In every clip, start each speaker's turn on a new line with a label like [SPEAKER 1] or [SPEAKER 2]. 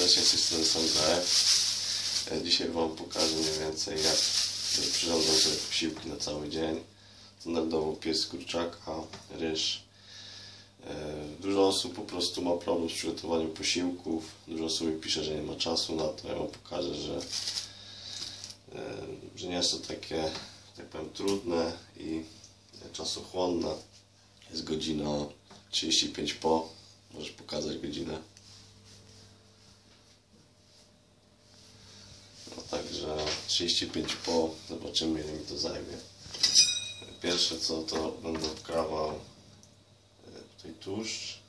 [SPEAKER 1] Serdecznie, z tej strony Sandra Dzisiaj Wam pokażę mniej więcej jak przyrządzam sobie posiłki na cały dzień. Standardowo pies kurczaka, ryż. E, Dużo osób po prostu ma problem z przygotowaniem posiłków. Dużo osób mi pisze, że nie ma czasu na to. Ja Wam pokażę, że, e, że nie jest to takie, tak powiem, trudne i czasochłonne. Jest godzina 35 po. Możesz pokazać godzinę. No także 35 po, zobaczymy ile mi to zajmie. Pierwsze co to będę wkrawał e, tutaj tłuszcz.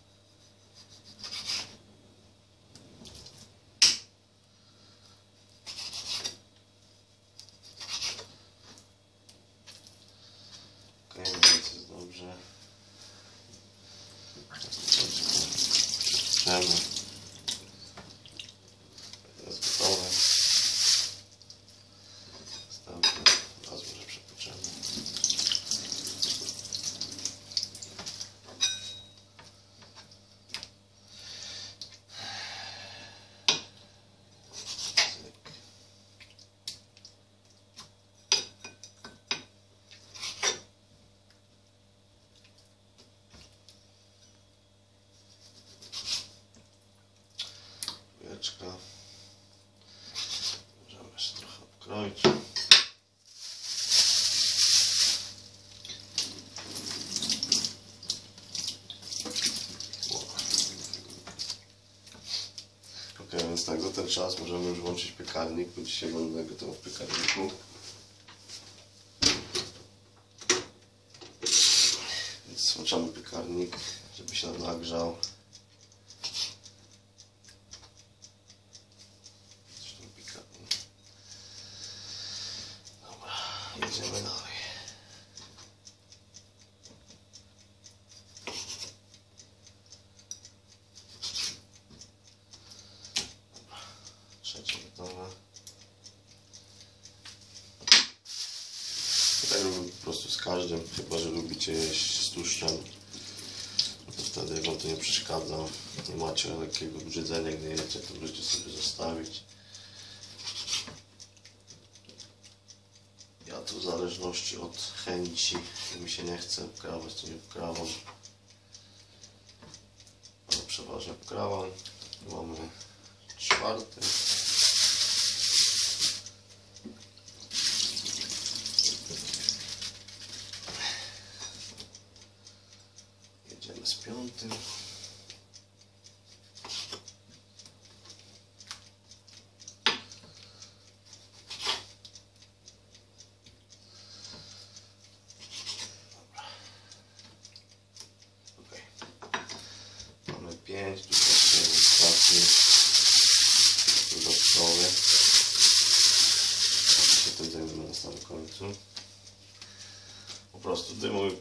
[SPEAKER 1] Okej, okay, więc jest dobrze. Przemy. Jest gotowe. Następny. Raz może przepoczemy. Cyk. Wieczka. Możemy jeszcze trochę obkroić. Ok, więc tak, za ten czas możemy już włączyć piekarnik, bo dzisiaj będę gotował w piekarniku. Więc włączamy piekarnik, żeby się nam nagrzał. Zresztą pikantnie. Dobra, jedziemy dalej. Dobra, trzecie gotowe. I tak robię po prostu z każdym, chyba że lubicie jeść z tłuszczem. No to wtedy wam to nie przeszkadza. Nie macie lekkiego brzydzenia, gdy jecie, to możecie sobie zostawić. Ja tu w zależności od chęci, mi się nie chce wkrawać, to nie wkrawam. Ale przeważnie wkrawam. Mamy czwarty. 5, tutaj taki dodatkowy. Oczywiście ten dym będę na samym końcu. Po prostu dymuj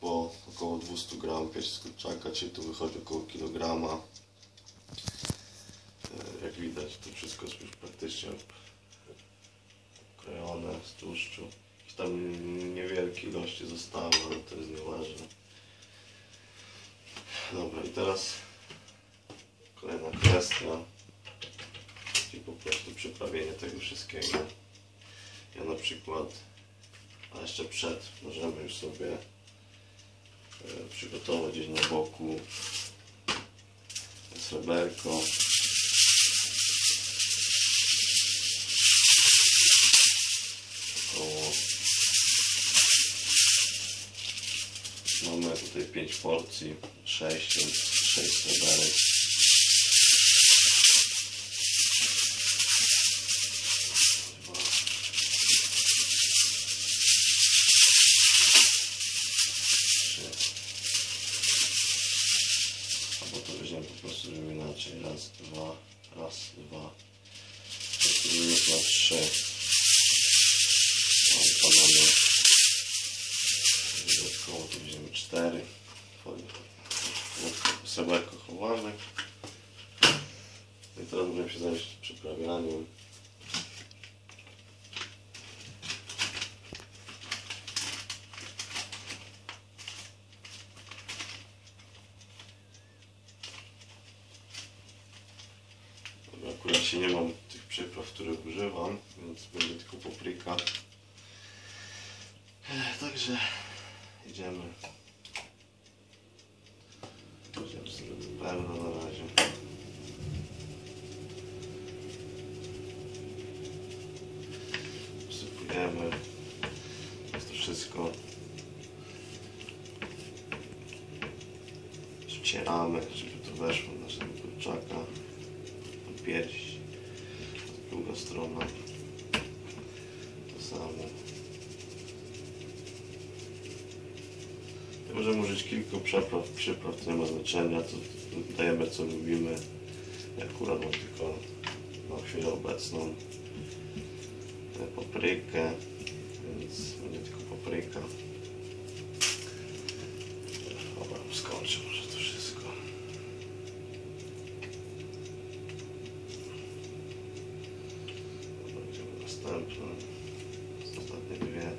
[SPEAKER 1] po około 200 gram pierś z kurczaka, czyli tu wychodzi około kilograma. E, jak widać, tu wszystko jest już praktycznie krojone z tłuszczu. Tam niewielkie ilości zostało, ale to jest nieważne. Dobra, i teraz kolejna kwestia, czyli po prostu przyprawienie tego wszystkiego. Ja na przykład, a jeszcze przed, możemy już sobie e, przygotować gdzieś na boku sreberko. Około Mamy tutaj 5 porcji, 6, więc 6 sreberek. Inaczej. Raz, dwa, raz, dwa. Zrobimy na trzy. Mam to mamy Dodatkowo tu weźmiemy 4. Sreberko chowamy. I teraz możemy się zająć przyprawianiem. Akurat dzisiaj nie mam tych przypraw, których używam, więc będzie tylko papryka. Także idziemy. Idziemy sobie do pełna na razie. Wsypujemy. Jest to wszystko. Ścieramy, żeby to weszło do naszego kurczaka. Tam pierś. Druga strona. To samo. Ja Możemy użyć kilku przypraw, przypraw, to nie ma znaczenia, to dajemy co lubimy. Ja akurat mam tylko na chwilę obecną e, paprykę, więc będzie tylko papryka. Dobra, skończę może to wszystko. Dobra, Będziemy następne. Ostatnie dwie.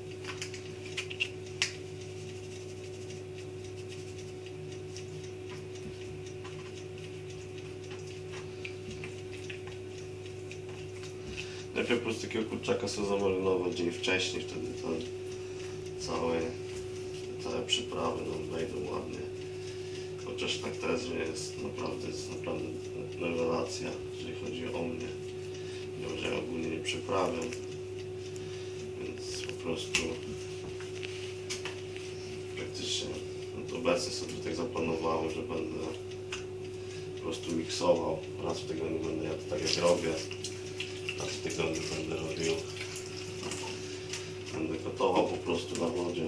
[SPEAKER 1] Najpierw po prostu takiego kurczaka sobie zamarynować dzień wcześniej, wtedy ten całe, całe przyprawy nam wejdą ładnie. Chociaż tak też jest naprawdę, jest naprawdę rewelacja, jeżeli chodzi o mnie. Mimo, że ja ogólnie nie przyprawiam, więc po prostu praktycznie no to obecnie sobie tak zaplanowałem, że będę po prostu miksował. Raz w tygodniu będę jadł tak jak robię. W tygodniu będę robił. Będę gotował po prostu na wodzie.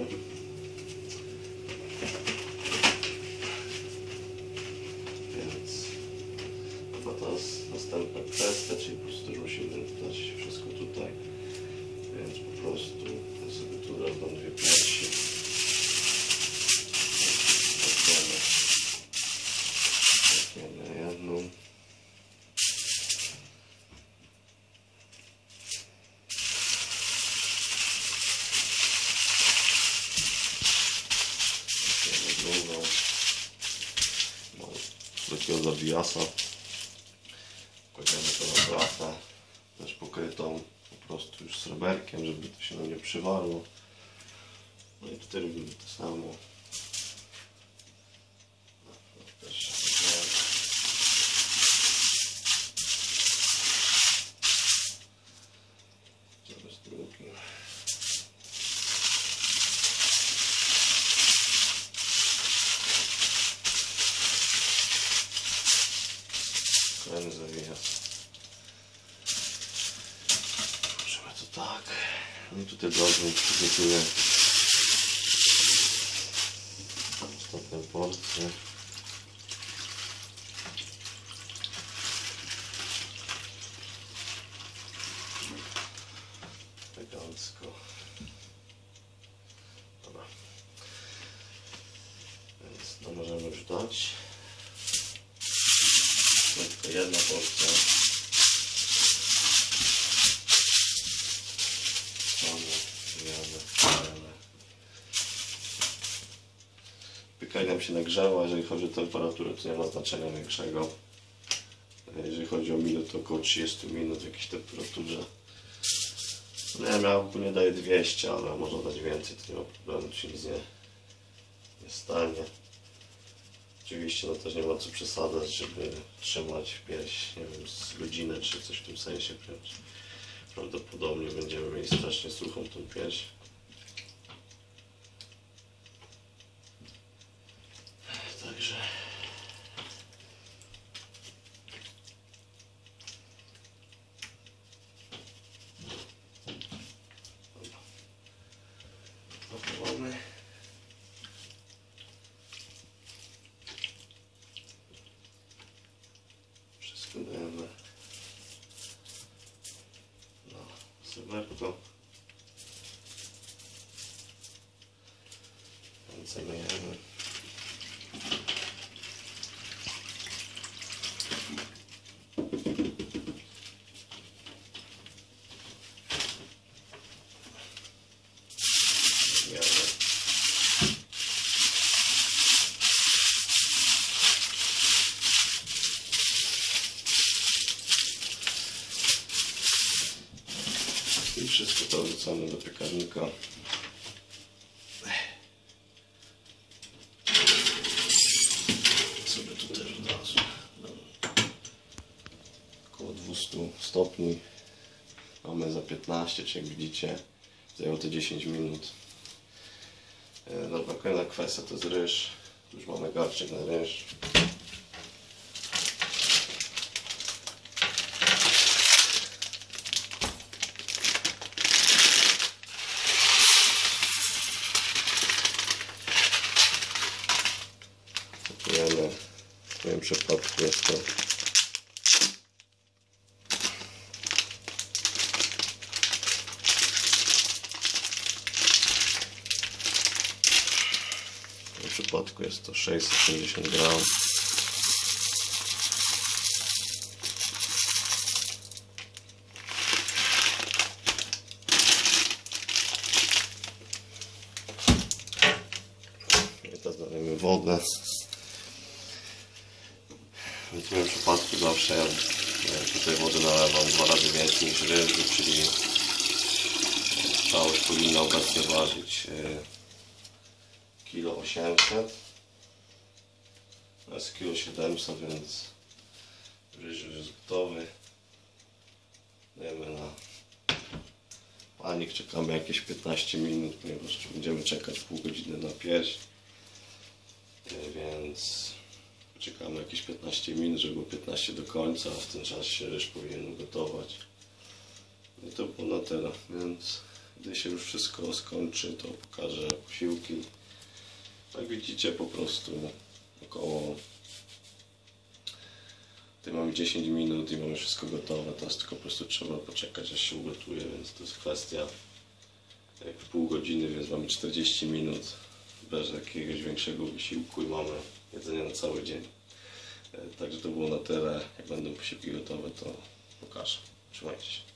[SPEAKER 1] Takiego zawijasa. Kładziemy to na blachę, też pokrytą po prostu już sreberkiem, żeby to się nam nie przywarło. No i tutaj robimy to samo. No i tutaj drobnie przygotuję ostatnią porcję. O temperaturę, to nie ma znaczenia większego. Jeżeli chodzi o minut, to około 30 minut w jakiejś temperaturze. No ja miałem ogólnie daję 200, ale można dać więcej, to nie ma problemu, się nic nie, nie stanie. Oczywiście no też nie ma co przesadzać, żeby trzymać pierś, nie wiem, z godzinę czy coś w tym sensie. Prawdopodobnie będziemy mieli strasznie suchą tą pierś. Salujemy. i wszystko to wrzucamy do piekarnika 15, czy jak widzicie, zajęło to 10 minut. E, Dobra, kolejna kwestia to jest ryż. Tu już mamy garczek na ryż. Kupujemy, w moim przypadku jest to w jest to 650 gram. I wodę. W tym przypadku zawsze ja tutaj wodę nalewam dwa razy więcej niż ryżu, czyli całość powinna obecnie ważyć e, kilo 800 to jest kilo 700 więc ryż już gotowy dajemy na panik czekamy jakieś 15 minut ponieważ będziemy czekać pół godziny na pierś. E, więc czekamy jakieś 15 minut żeby było 15 do końca a w tym czasie ryż powinien gotować. I to było na tyle więc gdy się już wszystko skończy to pokażę posiłki. Jak widzicie po prostu około tutaj mamy 10 minut i mamy wszystko gotowe, teraz tylko po prostu trzeba poczekać aż się ugotuje, więc to jest kwestia jak pół godziny, więc mamy 40 minut bez jakiegoś większego wysiłku i mamy jedzenie na cały dzień. E, Także to było na tyle, jak będą posiłki gotowe to pokażę. Trzymajcie się.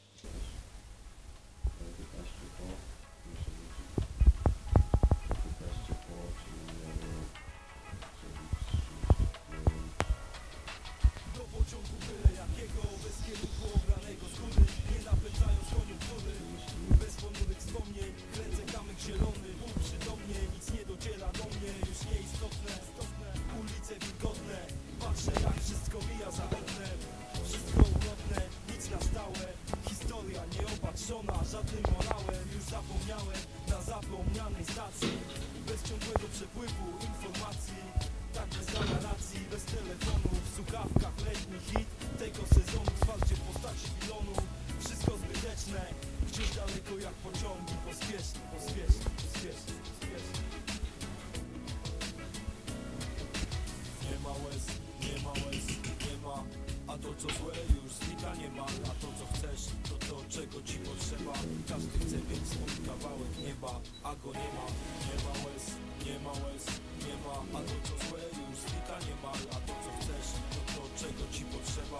[SPEAKER 2] Nie ma łez, nie ma łez, nie ma A to co złe już znika nie ma A to co chcesz, to to czego ci potrzeba Każdy chce mieć swój kawałek nieba A go nie ma, nie ma łez, nie ma łez, nie ma A to co złe już znika nie ma A to co chcesz, to to czego ci potrzeba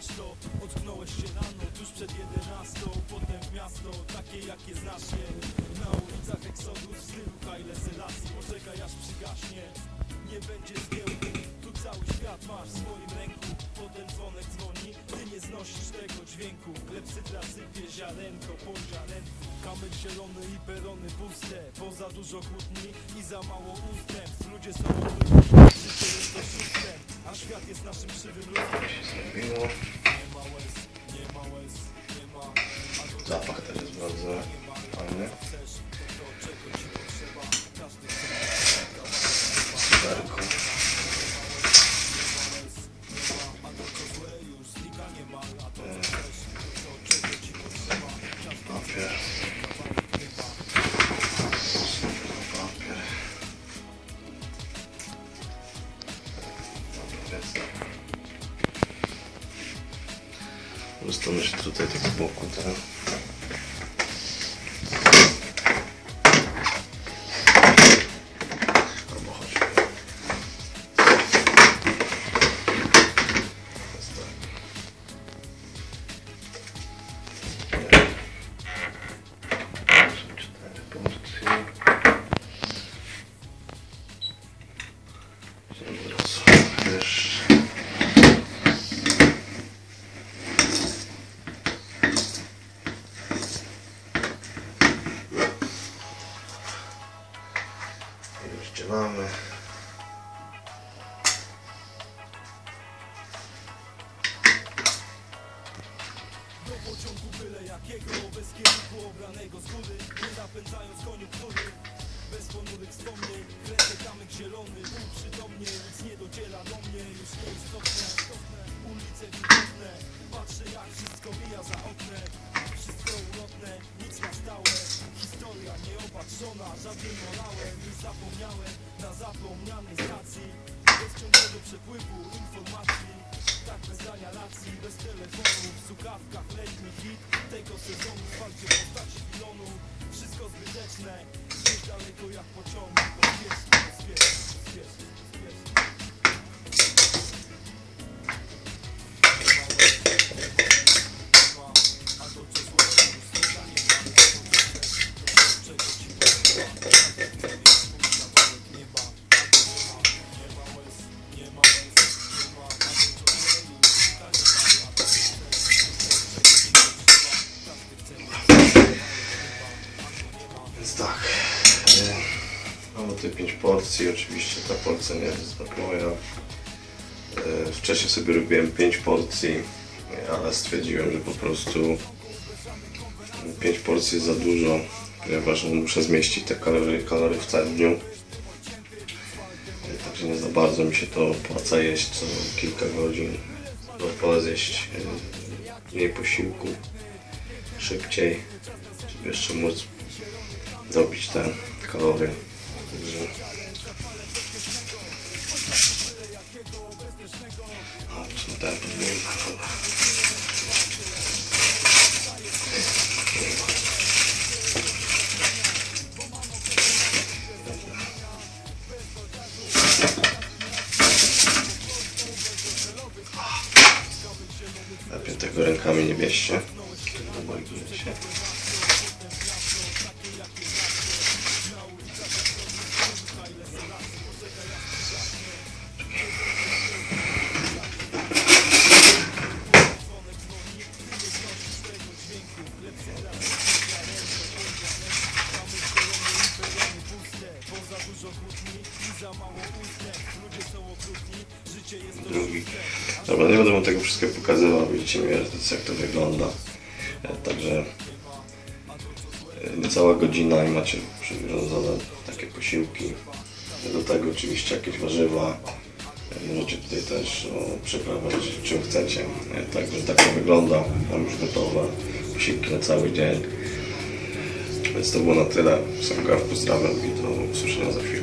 [SPEAKER 2] może znasz to Ocknąłeś się rano, tuż przed jedenastą. Potem miasto, takie jakie znasz je Na ulicach Exodus w stylu Haile Selassie. Poczekaj aż przygaśnie, nie będzie zgiełku Tu cały świat masz w swoim ręku. Potem dzwonek dzwoni, ty nie znosisz tego dźwięku. Klepsydra sypie ziarenko Kamyk zielony i perony puste Bo za dużo kłótni i za mało ustępstw Ludzie są okrutni, życie jest oszustem A świat jest naszym krzywym lustrem
[SPEAKER 1] Wino.
[SPEAKER 2] nie ma łez, nie ma łez, nie ma to
[SPEAKER 1] Zapach też jest bardzo
[SPEAKER 2] nie ma
[SPEAKER 1] fajny. Dostanę się tutaj tak z boku, I rozdzielamy.
[SPEAKER 2] Do
[SPEAKER 1] Więc tak. e, Mamy tutaj 5 porcji. Oczywiście ta porcja nie jest moja. E, Wcześniej sobie robiłem 5 porcji, ale stwierdziłem, że po prostu 5 porcji jest za dużo, ponieważ muszę zmieścić te kalorie, kalorie w całym dniu. Także nie za bardzo mi się to opłaca jeść co kilka godzin. No, wolę zjeść e, mniej posiłku, szybciej, żeby jeszcze móc dobić te kalorie. Także... O, są te podwójne. Lepiej tego rękami nie bierzcie. Dobra, nie będę wam tego wszystkiego pokazywał, widzicie mnie, jak to wygląda. E, Także e, niecała godzina i macie przywiązane takie posiłki. Do tego oczywiście jakieś warzywa. E, Możecie tutaj też o, przyprawiać czym chcecie. Także tak to wygląda. Mam już gotowe posiłki na cały dzień. Więc to było na tyle. Sam pozdrawiam i do usłyszenia za chwilę.